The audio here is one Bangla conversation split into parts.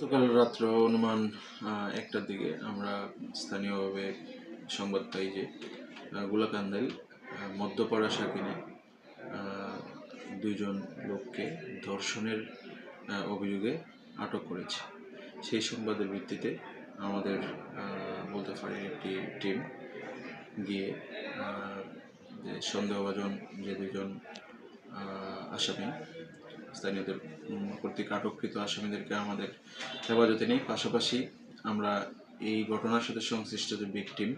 গতকাল রাত্র অনুমান একটার দিকে আমরা স্থানীয়ভাবে সংবাদ পাই যে আহ, গোলাকান্দায় মধ্যপাড়া সাকিনে আহ, দুইজন লোককে ধর্ষণের অভিযোগে আটক করেছে। সেই সংবাদের ভিত্তিতে আমাদের বলতে পারি একটি টিম গিয়ে সন্দেহভাজন যে দুজন আসামি স্থানীয়দের কর্তৃক আটককৃত আসামিদেরকে আমাদের হেফাজতে নেই। পাশাপাশি আমরা এই ঘটনার সাথে সংশ্লিষ্ট যে ভিকটিম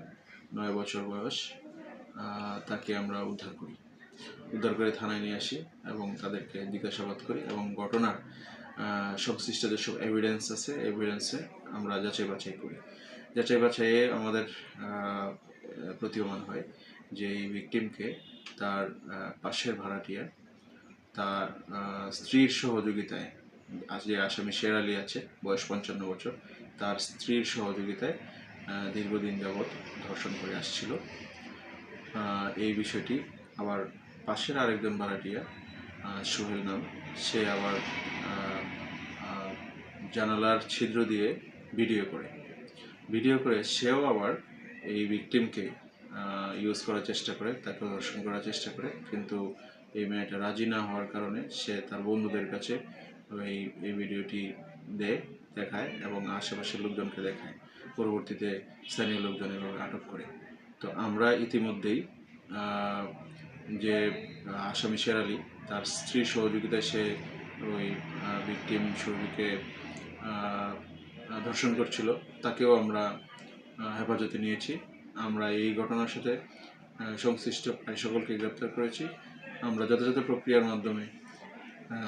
নয় বছর বয়স তাকে আমরা উদ্ধার করি। উদ্ধার করে থানায় নিয়ে আসি এবং তাদেরকে জিজ্ঞাসাবাদ করি এবং ঘটনার সংশ্লিষ্ট যেসব এভিডেন্স আছে এভিডেন্সে আমরা যাচাই বাছাই করি। যাচাই বাছাইয়ে আমাদের প্রতীয়মান হয় যে এই ভিকটিমকে তার পাশের ভাড়াটিয়া তার স্ত্রীর সহযোগিতায়, আজ যে আসামি শের আলী আছে, বয়স পঞ্চান্ন বছর, তার স্ত্রীর সহযোগিতায় দীর্ঘদিন যাবৎ ধর্ষণ করে আসছিল। এই বিষয়টি আবার পাশের আরেকজন ভাড়াটিয়া সোহেল নাম, সে আবার জানালার ছিদ্র দিয়ে ভিডিও করে। ভিডিও করে সেও আবার এই ভিকটিমকে ইউজ করার চেষ্টা করে, তাকে দর্শন করার চেষ্টা করে, কিন্তু এই মেয়েটা রাজি না হওয়ার কারণে সে তার বন্ধুদের কাছে এই এই ভিডিওটি দেয়, দেখায় এবং আশেপাশের লোকজনকে দেখায়। পরবর্তীতে স্থানীয় লোকজন এভাবে আটক করে। তো আমরা ইতিমধ্যেই যে আসামি শের আলী, তার স্ত্রীর সহযোগিতায় সে ওই ভিকটিম শরীরকে ধর্ষণ করছিল। তাকেও আমরা হেফাজতে নিয়েছি। আমরা এই ঘটনার সাথে সংশ্লিষ্ট প্রায় সকলকে গ্রেপ্তার করেছি। আমরা যথাযথ প্রক্রিয়ার মাধ্যমে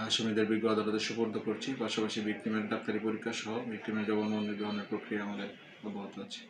আসামিদের বিজ্ঞ আদালতে সুপর্দ করছি। পাশাপাশি ভিক্টিমের ডাক্তারি পরীক্ষা সহ ভিক্টিমের জবানবন্দি গ্রহণের প্রক্রিয়া আমাদের অব্যাহত আছে।